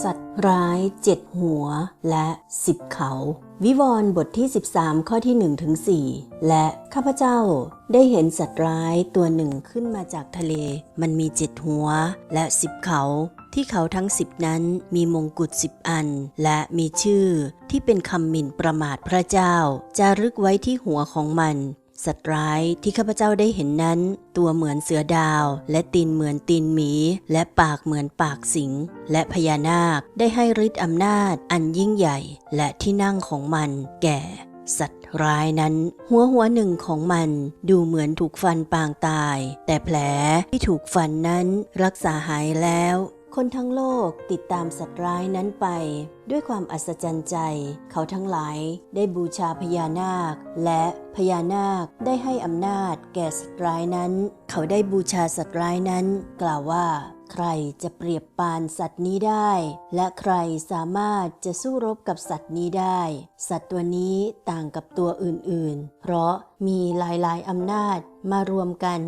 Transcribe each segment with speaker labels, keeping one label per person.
Speaker 1: สัตว์ร้ายเจ็ดหัวและสิบเขา วิวรณ์บทที่ 13 ข้อที่1ถึง4และข้าพเจ้าได้เห็นสัตว์ร้ายตัวหนึ่งขึ้นมาจากทะเล มันมีเจ็ดหัวและสิบเขา ที่เขาทั้งสิบนั้นมีมงกุฎสิบอัน และมีชื่อที่เป็นคำหมิ่นประมาทพระเจ้าจารึกไว้ที่หัวของมัน สัตว์ร้ายที่ข้าพเจ้าได้เห็นนั้น ตัวเหมือนเสือดาว และตีนเหมือนตีนหมี และปากเหมือนปากสิง และพญานาคได้ให้ฤทธิ์อำนาจ อันยิ่งใหญ่ และที่นั่งของมัน แก่ สัตว์ร้ายนั้น หัวหัวหนึ่งของมันดูเหมือนถูกฟันปางตาย แต่แผลที่ถูกฟันนั้นรักษาหายแล้ว คนทั้งโลกติดตามสัตว์ร้ายนั้นไป ด้วยความอัศจรรย์ใจ เขาทั้งหลายได้บูชาพญานาค และพญานาคได้ให้อำนาจแก่สัตว์ร้ายนั้น เขาได้บูชาสัตว์ร้ายนั้น กล่าวว่า ใครจะเปรียบปานสัตว์นี้ได้ และใครสามารถจะสู้รบกับสัตว์นี้ได้ สัตว์ตัวนี้ต่างกับตัวอื่นๆ เพราะมีหลายๆอำนาจมารวมกัน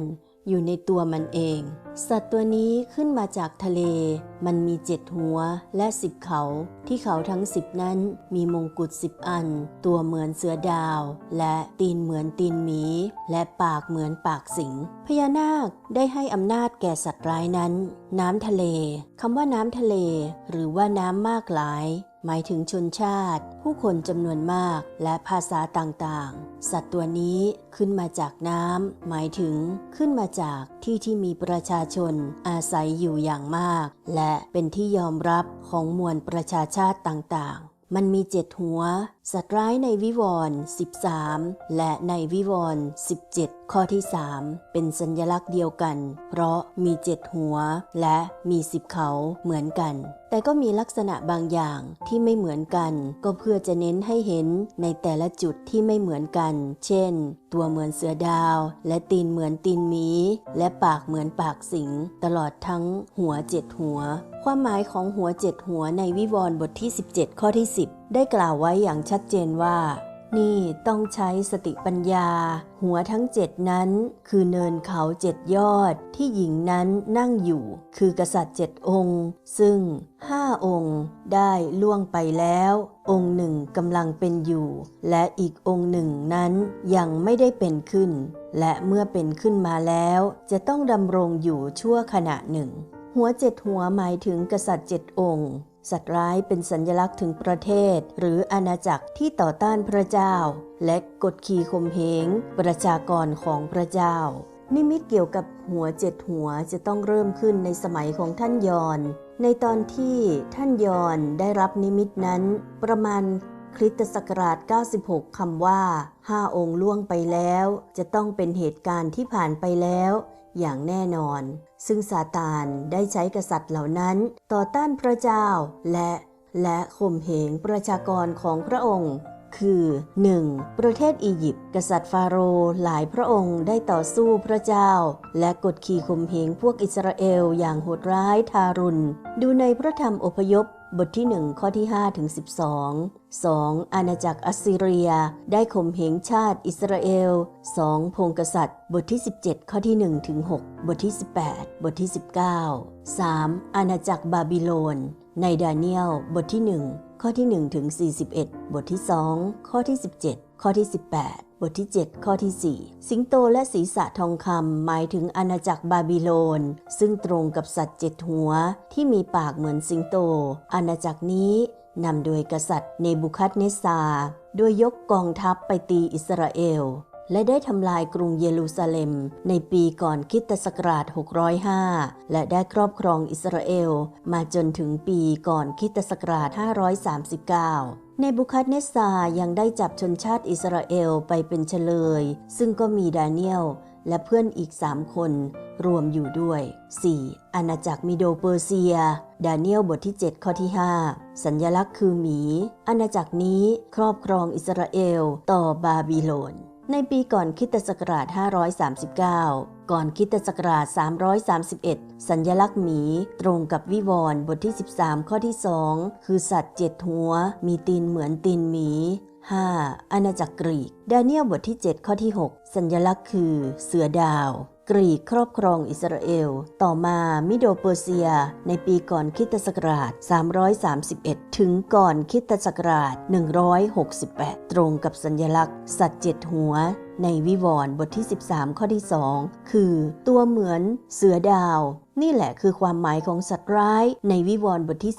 Speaker 1: อยู่ในตัวมันเอง สัตว์ตัวนี้ขึ้นมาจากทะเล มันมีเจ็ดหัวและสิบเขา ที่เขาทั้งสิบนั้นมีมงกุฎสิบอัน ตัวเหมือนเสือดาว และตีนเหมือนตีนหมี และปากเหมือนปากสิง พญานาคได้ให้อำนาจแก่สัตว์ร้ายนั้น น้ำทะเลคำว่าน้ำทะเล หรือว่าน้ำมากหลาย หมายถึงชนชาติ ผู้คนจำนวนมากและภาษาต่างๆ สัตว์ตัวนี้ขึ้นมาจากน้ำหมายถึงขึ้นมาจากที่ที่มีประชาชนอาศัยอยู่อย่างมาก และเป็นที่ยอมรับของมวลประชาชาติต่างๆ มันมีเจ็ดหัว สัตว์ร้ายในวิวรณ์13 และในวิวรณ์17 ข้อที่ 3 เป็นสัญลักษณ์เดียวกัน เพราะมีเจ็ดหัวและมีสิบเขาเหมือนกัน แต่ก็มีลักษณะบางอย่างที่ไม่เหมือนกัน ก็เพื่อจะเน้นให้เห็นในแต่ละจุดที่ไม่เหมือนกัน เช่น ตัวเหมือนเสือดาว และตีนเหมือนตีนหมี และปากเหมือนปากสิง ตลอดทั้งหัวเจ็ดหัว ความหมายของหัวเจ็ดหัวในวิวรณ์บทที่ 17 ข้อที่ 10 ได้กล่าวไว้อย่างชัดเจนว่า นี่ต้องใช้สติปัญญา หัวทั้งเจ็ดนั้น คือเนินเขาเจ็ดยอดที่หญิงนั้นนั่งอยู่ คือกษัตริย์เจ็ดองค์ ซึ่งห้าองค์ได้ล่วงไปแล้ว องค์หนึ่งกำลังเป็นอยู่ และอีกองค์หนึ่งนั้นยังไม่ได้เป็นขึ้น และเมื่อเป็นขึ้นมาแล้ว จะต้องดำรงอยู่ชั่วขณะหนึ่ง หัวเจ็ดหัวหมายถึงกษัตริย์เจ็ดองค์ สัตว์ร้ายเป็นสัญลักษณ์ถึงประเทศ หรืออาณาจักรที่ต่อต้านพระเจ้า และกดขี่ข่มเหงประชากรของพระเจ้า นิมิตเกี่ยวกับหัวเจ็ดหัวจะต้องเริ่มขึ้นในสมัยของท่านยอน ในตอนที่ท่านยอนได้รับนิมิตนั้น ประมาณคริสตศักราช 96 คำว่าห้าองค์ล่วงไปแล้ว จะต้องเป็นเหตุการณ์ที่ผ่านไปแล้ว อย่างแน่นอน ซึ่งซาตานได้ใช้กษัตริย์เหล่านั้น ต่อต้านพระเจ้าและ และข่มเหงประชากรของพระองค์ คือ 1. ประเทศอียิปต์กษัตริย์ฟาโรห์หลายพระองค์ได้ต่อสู้พระเจ้า และกดขี่ข่มเหงพวกอิสราเอลอย่างโหดร้ายทารุณ ดูในพระธรรมอพยพ บทที่ 1 ข้อที่5ถึง12 2. อาณาจักรอัสซีเรีย ได้ข่มเหงชาติอิสราเอล 2. พงกษัตริย์ บทที่ 17 ข้อที่1ถึง6บทที่ 18 บทที่ 19 3. อาณาจักรบาบิโลน ในดาเนียล บทที่ 1 ข้อที่1ถึง41 บทที่ 2 ข้อที่ 17 ข้อที่ 18 บทที่ 7 ข้อที่ 4 สิงโตและศีรษะทองคำหมายถึงอาณาจักรบาบิโลน ซึ่งตรงกับสัตว์เจ็ดหัว ที่มีปากเหมือนสิงโต อาณาจักรนี้นำโดยกษัตริย์เนบุคัดเนซาโดยยกกองทัพไปตีอิสราเอล และได้ทำลายกรุงเยรูซาเล็ม ในปีก่อนคิตศักราช 605 และได้ครอบครองอิสราเอล มาจนถึงปีก่อนคิตศักราช 539 ในบุคัดเนสซายังได้จับชนชาติอิสราเอลไปเป็นเฉลย ซึ่งก็มีดาเนียลและเพื่อนอีก3คน รวมอยู่ด้วย 4. อาณาจักรมิโดเปอร์เซีย ดาเนียลบทที่ 7 ข้อที่ 5 สัญญลักษณ์คือหมี อาณาจักรนี้ครอบครองอิสราเอลต่อบาบิโลนในปีก่อนคิตศักราช 539 ก่อนคริสตศักราช 331 สัญญลักษณ์หมี ตรงกับวิวรณ์บทที่ 13 ข้อที่ 2 คือสัตว์เจ็ดหัว มีตีนเหมือนตีนหมี 5. อาณาจักรกรีก ดาเนียลบทที่ 7 ข้อที่ 6 สัญญลักษณ์คือ เสือดาว กรีกครอบครองอิสราเอล ต่อมามิโดเปอร์เซีย ในปีก่อนคริสตศักราช 331 ถึงก่อนคริตศักราช 168 ตรงกับสัญลักษณ์ สัตว์เจ็ดหัว ในวิวรณ์บทที่ 13 ข้อที่ 2 คือ ตัวเหมือนเสือดาว นี่แหละคือความหมายของสัตว์ร้ายในวิวรณ์บทที่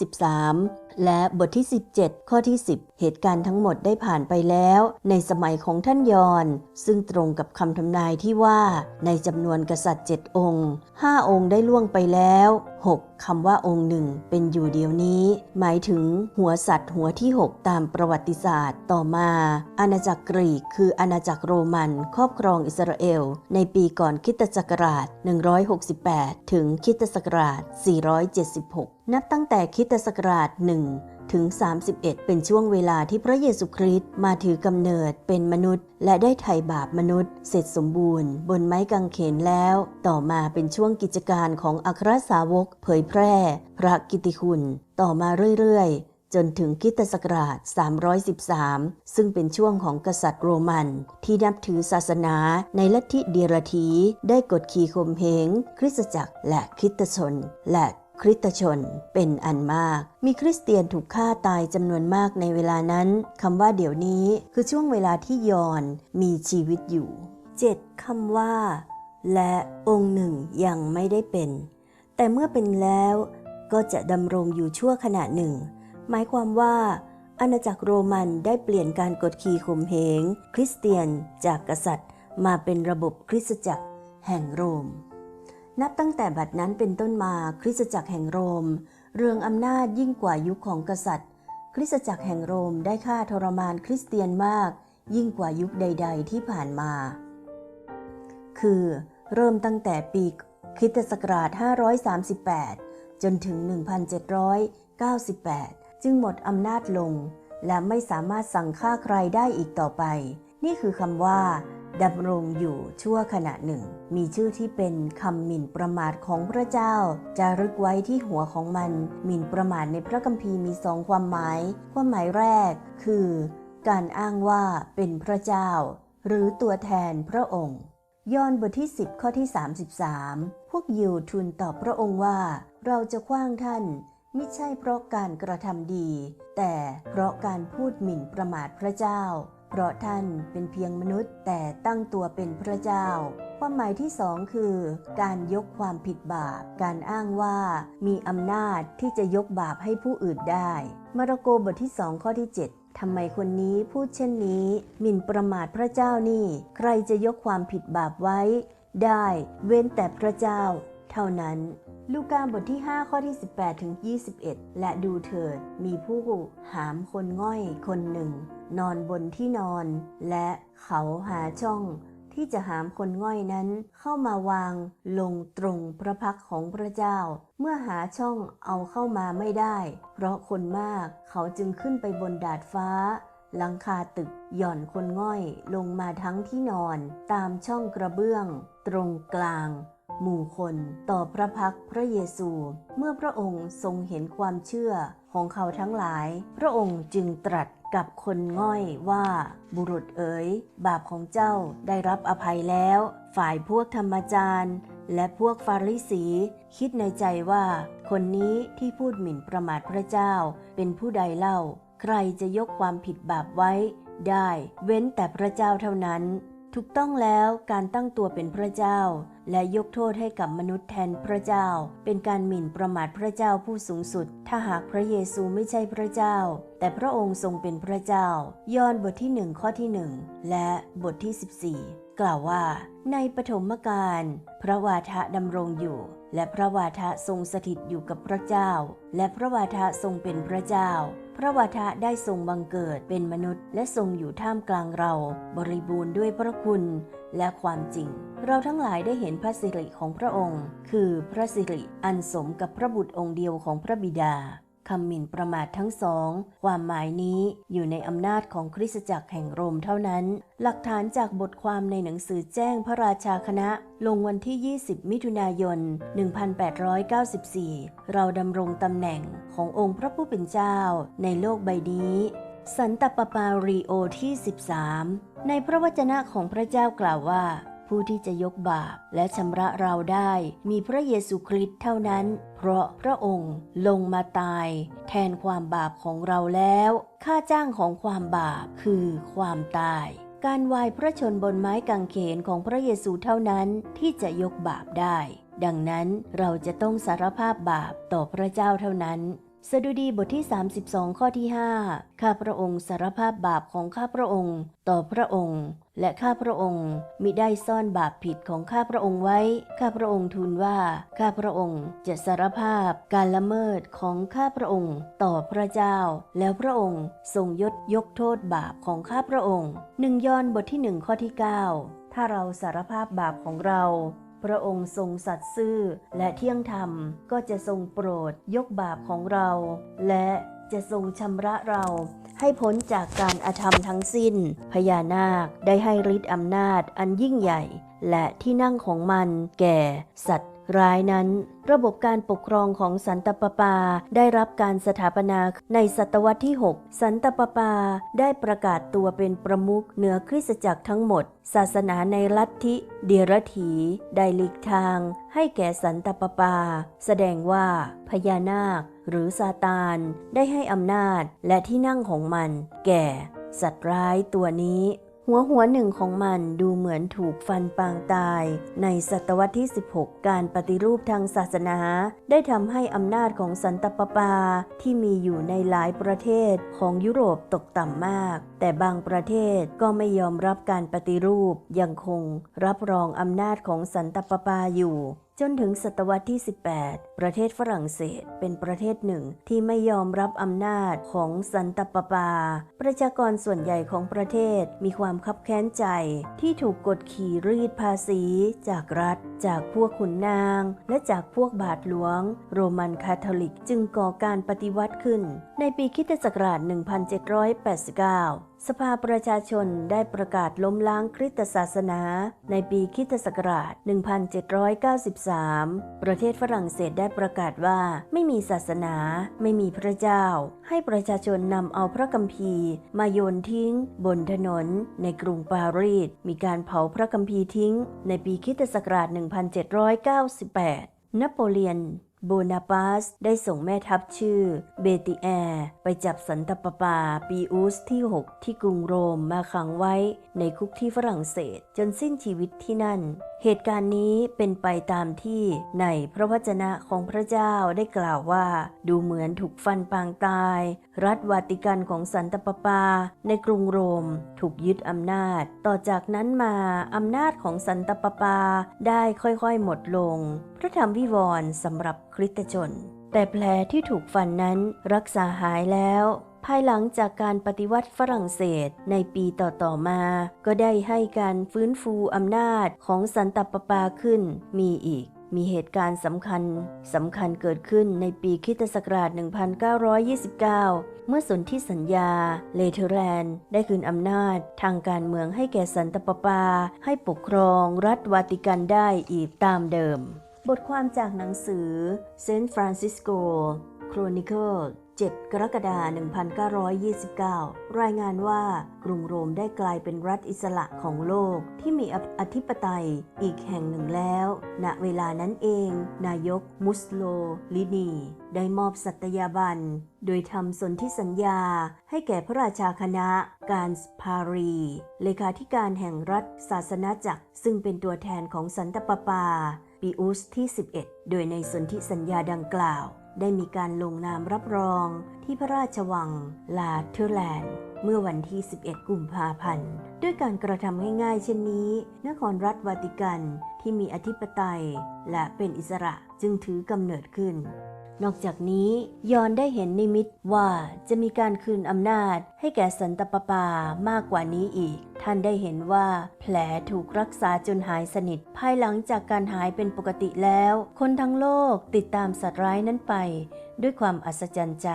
Speaker 1: 13 และบทที่ 17 ข้อที่ 10เหตุการณ์ทั้งหมดได้ผ่านไปแล้ว ในสมัยของท่านยอน ซึ่งตรงกับคำทำนายที่ว่า ในจำนวนกษัตริย์เจ็ดองค์5องค์ได้ล่วงไปแล้ว 6คำว่าองค์หนึ่งเป็นอยู่เดียวนี้ หมายถึงหัวสัตว์หัวที่ 6 ตามประวัติศาสตร์ ต่อมา อาณาจักรกรีก คืออาณาจักรโรมัน ครอบครองอิสราเอล ในปีก่อนคิตศักราช 168 ถึงคิตศักราช 476 นับตั้งแต่คิตศักราช1 ถึง 31 เป็นช่วงเวลาที่พระเยซูคริสต์มาถือกำเนิดเป็นมนุษย์ และได้ไถ่บาปมนุษย์ เสร็จสมบูรณ์ บนไม้กางเขนแล้ว ต่อมาเป็นช่วงกิจการของอัครสาวกเผยแพร่ พระกิติคุณ ต่อมาเรื่อยๆจนถึงคริสตศักราช 313 ซึ่งเป็นช่วงของกษัตริย์โรมัน ที่นับถือศาสนาในลัทธิเดียรถีได้กดขี่ข่มเหงคริสตจักรและคิตชน และ คริสตชนเป็นอันมาก มีคริสเตียนถูกฆ่าตายจำนวนมากในเวลานั้นคำว่าเดี๋ยวนี้คือช่วงเวลาที่ยอนมีชีวิตอยู่ 7. คำว่า และองค์หนึ่งยังไม่ได้เป็น แต่เมื่อเป็นแล้วก็จะดำรงอยู่ชั่วขณะหนึ่ง หมายความว่าอาณาจักรโรมันได้เปลี่ยนการกดขี่ข่มเหง คริสเตียนจากกษัตริย์ มาเป็นระบบคริสตจักรแห่งโรม นับตั้งแต่บัดนั้นเป็นต้นมาคริสตจักรแห่งโรม เรืองอำนาจยิ่งกว่ายุคของกษัตริย์ คริสตจักรแห่งโรมได้ฆ่าทรมานคริสเตียนมาก ยิ่งกว่ายุคใด ๆ ที่ผ่านมา คือ เริ่มตั้งแต่ปีคริสตศักราช 538 จนถึง 1798 จึงหมดอำนาจลง และไม่สามารถสั่งฆ่าใครได้อีกต่อไป นี่คือคำว่า ดำรงอยู่ชั่วขณะหนึ่ง มีชื่อที่เป็นคำหมิ่นประมาทของพระเจ้า จะรึกไว้ที่หัวของมัน หมิ่นประมาทในพระคัมภีร์มีสองความหมาย ความหมายแรก คือ การอ้างว่าเป็นพระเจ้า หรือตัวแทนพระองค์ยอห์นบทที่ 10 ข้อที่ 33 พวกยิวทูลตอบพระองค์ว่า เราจะคว้างท่านไม่ใช่เพราะการกระทำดี แต่เพราะการพูดหมิ่นประมาทพระเจ้า เพราะท่านเป็นเพียงมนุษย์แต่ตั้งตัวเป็นพระเจ้า ความหมายที่สองคือ การยกความผิดบาป การอ้างว่ามีอำนาจที่จะยกบาปให้ผู้อื่นได้ มาระโกบทที่สองข้อที่ 7ทำไมคนนี้พูดเช่นนี้หมิ่นประมาทพระเจ้านี่ ใครจะยกความผิดบาปไว้ ได้เว้นแต่พระเจ้า เท่านั้น ลูกาบทที่ 5 ข้อที่ 18ถึง21 และดูเถิด มีผู้หามคนง่อยคนหนึ่ง นอนบนที่นอน และเขาหาช่องที่จะหามคนง่อยนั้นเข้ามาวางลงตรงพระพักของพระเจ้า เมื่อหาช่องเอาเข้ามาไม่ได้ เพราะคนมากเขาจึงขึ้นไปบนดาดฟ้า หลังคาตึกหย่อนคนง่อยลงมาทั้งที่นอน ตามช่องกระเบื้อง ตรงกลาง หมู่คนต่อพระพักพระเยซู เมื่อพระองค์ทรงเห็นความเชื่อของเขาทั้งหลาย พระองค์จึงตรัสกับคนง่อยว่าบุรุษเอ๋ย บาปของเจ้าได้รับอภัยแล้ว ฝ่ายพวกธรรมจารย์ และพวกฟาริสี คิดในใจว่า คนนี้ที่พูดหมิ่นประมาทพระเจ้า เป็นผู้ใดเล่า ใครจะยกความผิดบาปไว้ ได้ เว้นแต่พระเจ้าเท่านั้น ถูกต้องแล้วการตั้งตัวเป็นพระเจ้า และยกโทษให้กับมนุษย์แทนพระเจ้า เป็นการหมิ่นประมาทพระเจ้าผู้สูงสุด ถ้าหากพระเยซูไม่ใช่พระเจ้า แต่พระองค์ทรงเป็นพระเจ้า ยอห์นบทที่หนึ่งข้อที่หนึ่งและบทที่ 14 กล่าวว่า ในปฐมกาลพระวาทะดำรงอยู่ และพระวาทะทรงสถิตอยู่กับพระเจ้า และพระวาทะทรงเป็นพระเจ้า พระวาทะได้ทรงบังเกิดเป็นมนุษย์ และทรงอยู่ท่ามกลางเรา บริบูรณ์ด้วยพระคุณและความจริง เราทั้งหลายได้เห็นพระสิริของพระองค์ คือพระสิริอันสมกับพระบุตรองค์เดียวของพระบิดา คำหมิ่นประมาททั้งสอง ความหมายนี้อยู่ในอำนาจของคริสตจักรแห่งโรมเท่านั้น หลักฐานจากบทความในหนังสือแจ้งพระราชาคณะ ลงวันที่ 20 มิถุนายน 1894 เราดำรงตำแหน่งขององค์พระผู้เป็นเจ้าในโลกใบนี้ สันตปปารีโอที่ 13 ในพระวจนะของพระเจ้ากล่าวว่า ผู้ที่จะยกบาปและชำระเราได้มีพระเยซูคริสต์เท่านั้น เพราะพระองค์ลงมาตาย แทนความบาปของเราแล้ว ค่าจ้างของความบาปคือความตาย การวายพระชนบนไม้กางเขนของพระเยซูเท่านั้นที่จะยกบาปได้ ดังนั้นเราจะต้องสารภาพบาปต่อพระเจ้าเท่านั้น สดุดีบทที่ 32 ข้อที่ 5 ข้าพระองค์สารภาพบาปของข้าพระองค์ต่อพระองค์ และข้าพระองค์มิได้ซ่อนบาปผิดของข้าพระองค์ไว้ ข้าพระองค์ทูลว่า ข้าพระองค์จะสารภาพการละเมิดของข้าพระองค์ต่อพระเจ้า แล้วพระองค์ทรงยดยกโทษบาปของข้าพระองค์หนึ่งยอนบทที่หนึ่งข้อที่ 9 ถ้าเราสารภาพบาปของเรา พระองค์ทรงสัตย์ซื่อและเที่ยงธรรมก็จะทรงโปรดยกบาปของเรา และจะทรงชำระเราให้พ้นจากการอาธรรมทั้งสิ้น พญานาคได้ให้ฤทธิ์อำนาจอันยิ่งใหญ่ และที่นั่งของมันแก่สัตว์ ร้ายนั้น ระบบการปกครองของสันตปาปาได้รับการสถาปนาในศตวรรษที่ 6 สันตปาปาได้ประกาศตัวเป็นประมุขเหนือคริสตจักรทั้งหมด ศาสนาในลัทธิเดียรถีได้หลีกทาง ให้แก่สันตปาปา แสดงว่าพญานาค หรือซาตานได้ให้อำนาจและที่นั่งของมัน แก่ สัตว์ร้ายตัวนี้ หัวหัวหนึ่งของมันดูเหมือนถูกฟันปางตาย ในศตวรรษที่ 16 การปฏิรูปทางศาสนา ได้ทำให้อำนาจของสันตปปาที่มีอยู่ในหลายประเทศของยุโรปตกต่ำมาก แต่บางประเทศก็ไม่ยอมรับการปฏิรูป ยังคงรับรองอำนาจของสันตปปาอยู่ จนถึงศตวรรษที่ 18 ประเทศฝรั่งเศสเป็นประเทศหนึ่งที่ไม่ยอมรับอำนาจของสันตปปา ประชากรส่วนใหญ่ของประเทศมีความคับแค้นใจที่ถูกกดขี่รีดภาษี จากรัฐ จากพวกขุนนาง และจากพวกบาทหลวง โรมันคาทอลิกจึงก่อการปฏิวัติขึ้น ในปีคิตศักราช 1789 สภาประชาชนได้ประกาศล้มล้างคริสตศาสนาในปีคิตศักราช 1793 ประเทศฝรั่งเศสได้ประกาศว่าไม่มีศาสนา ไม่มีพระเจ้า ให้ประชาชนนำเอาพระคัมภีร์มาโยนทิ้ง บนถนน ในกรุงปารีส มีการเผาพระคัมภีร์ทิ้ง ในปีคิตศักราช 1798 นโปเลียน โบนาปาสได้ส่งแม่ทัพชื่อเบติแอร์ไปจับสันตปาปาปีอุสที่ 6 ที่กรุงโรมมาขังไว้ในคุกที่ฝรั่งเศสจนสิ้นชีวิตที่นั่น เหตุการณ์นี้เป็นไปตามที่ในพระวจนะของพระเจ้าได้กล่าวว่า ดูเหมือนถูกฟันปางตาย รัฐวาติกันของสันตปาปา ในกรุงโรม ถูกยึดอำนาจ ต่อจากนั้นมาอำนาจของสันตปาปาได้ค่อยๆหมดลง พระธรรมวิวรณ์สำหรับคริสตชน แต่แผลที่ถูกฟันนั้นรักษาหายแล้ว ภายหลังจากการปฏิวัติฝรั่งเศสในปีต่อๆมา ก็ได้ให้การฟื้นฟูอำนาจของสันตปาปาขึ้นมีอีกมีเหตุการณ์สำคัญสำคัญเกิดขึ้นในปีคิตศักราช 1929 เมื่อสนธิสัญญา เลเทอร์แลนด์ ได้คืนอำนาจทางการเมืองให้แก่สันตปาปา ให้ปกครองรัฐวาติกันได้อีกตามเดิม บทความจากหนังสือ Saint Francisco Chronicle 7 กรกฎาคม 1929 รายงานว่ากรุงโรมได้กลายเป็นรัฐอิสระของโลกที่มีอธิปไตยอีกแห่งหนึ่งแล้ว ณ เวลานั้นเอง นายกมุสโลลินี ได้มอบสัตยาบัน โดยทำสนธิสัญญาให้แก่พระราชาคณะการสพารี เลขาธิการแห่งรัฐศาสนาจักร ซึ่งเป็นตัวแทนของสันตปาปาปีอุสที่ 11 โดยในสนธิสัญญาดังกล่าว ได้มีการลงนามรับรองที่พระราชวังลาเทอร์แลนด์ เมื่อวันที่ 11 กุมภาพันธ์ ด้วยการกระทำง่ายๆ เช่นนี้ นครรัฐวาติกันที่มีอธิปไตย และเป็นอิสระจึงถือกำเนิดขึ้น นอกจากนี้ยอนได้เห็นนิมิตว่าจะมีการคืนอำนาจให้แก่สันตปปามากกว่านี้อีก ท่านได้เห็นว่า แผลถูกรักษาจนหายสนิท ภายหลังจากการหายเป็นปกติแล้ว คนทั้งโลกติดตามสัตว์ร้ายนั้นไป ด้วยความอัศจรรย์ใจ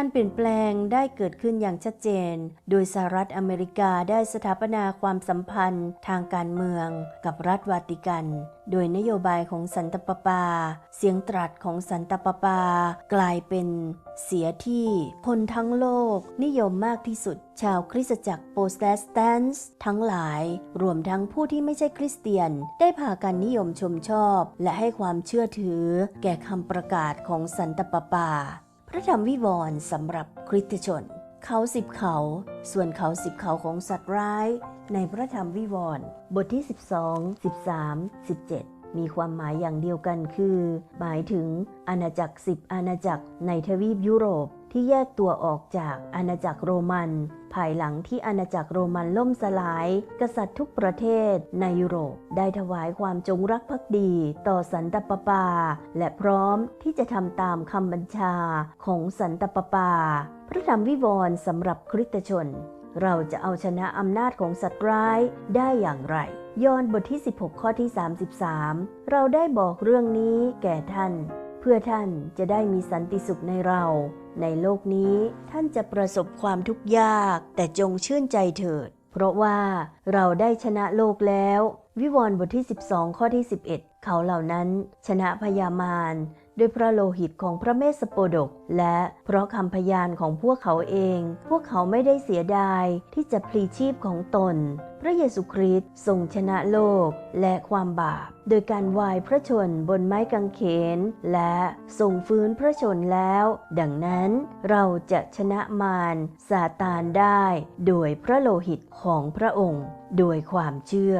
Speaker 1: การเปลี่ยนแปลงได้เกิดขึ้นอย่างชัดเจน โดยสหรัฐอเมริกาได้สถาปนาความสัมพันธ์ทางการเมืองกับรัฐวาติกัน โดยนโยบายของสันตปาปา เสียงตรัสของสันตปาปา กลายเป็นเสียที่คนทั้งโลกนิยมมากที่สุด ชาวคริสตจักรโปรเตสแตนต์ทั้งหลาย รวมทั้งผู้ที่ไม่ใช่คริสเตียน ได้พากันนิยมชมชอบ และให้ความเชื่อถือ แก่คำประกาศของสันตปาปา พระธรรมวิวรณ์สำหรับคริสตชน เขาสิบเขา ส่วนเขาสิบเขาของสัตว์ร้าย ในพระธรรมวิวรณ์บทที่ 12 13 17 มีความหมายอย่างเดียวกันคือ หมายถึงอาณาจักรสิบอาณาจักรในทวีปยุโรป ที่แยกตัวออกจากอาณาจักรโรมัน ภายหลังที่อาณาจักรโรมันล่มสลาย กษัตริย์ทุกประเทศในยุโรป ได้ถวายความจงรักภักดี ต่อสันตปปา และพร้อมที่จะทำตามคำบัญชาของสันตปปา พระธรรมวิวรณ์สำหรับคริสตชน เราจะเอาชนะอำนาจของสัตว์ร้ายได้อย่างไรยอห์นบทที่ 16 ข้อที่ 33 เราได้บอกเรื่องนี้แก่ท่าน เพื่อท่านจะได้มีสันติสุขในเรา ในโลกนี้ท่านจะประสบความทุกข์ยาก แต่จงชื่นใจเถิด เพราะว่าเราได้ชนะโลกแล้ว วิวรณ์บทที่ 12 ข้อที่ 11 เขาเหล่านั้น ชนะพยามาร ด้วยพระโลหิตของพระเมสสโปดก และเพราะคำพยานของพวกเขาเอง พวกเขาไม่ได้เสียดายที่จะพลีชีพของตน พระเยซูคริสต์ทรงชนะโลกและความบาป โดยการวายพระชนบนไม้กางเขน และทรงฟื้นพระชนแล้ว ดังนั้นเราจะชนะมารซาตานได้ โดยพระโลหิตของพระองค์ โดยความเชื่อ